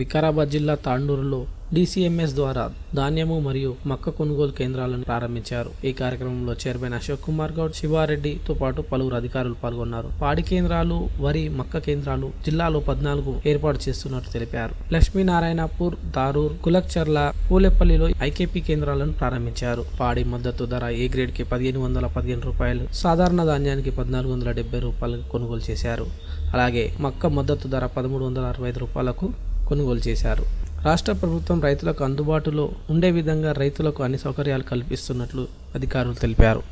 వికారాబాద్ జిల్లా తాండూరులో డీసీఎంఎస్ ద్వారా ధాన్యము మరియు మక్క కొనుగోలు కేంద్రాలను ప్రారంభించారు. ఈ కార్యక్రమంలో చైర్మన్ అశోక్ కుమార్ గౌడ్ శివారెడ్డితో పాటు పలువురు అధికారులు పాల్గొన్నారు. పాడి కేంద్రాలు వరి మక్క కేంద్రాలు జిల్లాలో పద్నాలుగు ఏర్పాటు చేస్తున్నట్లు తెలిపారు. లక్ష్మీనారాయణపూర్ దారూర్ కులక్చర్ల పూలెపల్లిలో ఐకేపీ కేంద్రాలను ప్రారంభించారు. పాడి మద్దతు ధర ఏ గ్రేడ్కి పదిహేను వందల పదిహేను రూపాయలు సాధారణ ధాన్యానికి పద్నాలుగు వందల డెబ్బై రూపాయలు కొనుగోలు చేశారు. అలాగే మక్క మద్దతు ధర పదమూడు వందల అరవై ఐదు రూపాయలకు కొనుగోలు చేశారు రాష్ట్ర ప్రభుత్వం రైతులకు అందుబాటులో ఉండే విధంగా రైతులకు అన్ని సౌకర్యాలు కల్పిస్తున్నట్లు అధికారులు తెలిపారు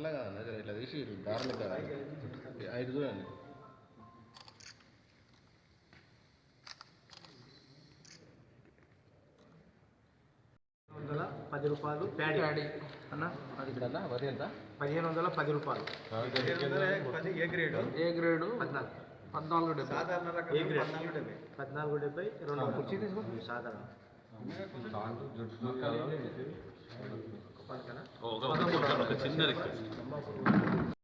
అట్లా కాదన్న జర ఇట్లా తీసి దారులు కదా ఐదు చూడండి. వందల పది రూపాయలు ప్యాడీ. అన్న? అది ఇక్కడ వరి ఎంత? పదిహేను వందల పది రూపాయలు. A grade? A grade? పద్నాలుగు. పద్నాలుగు డెబ్బై. A grade? పద్నాలుగు డెబ్బై. రెండు కుర్చీ తీసుకో సాధారణ ఒక చిన్న రిక్వెస్ట్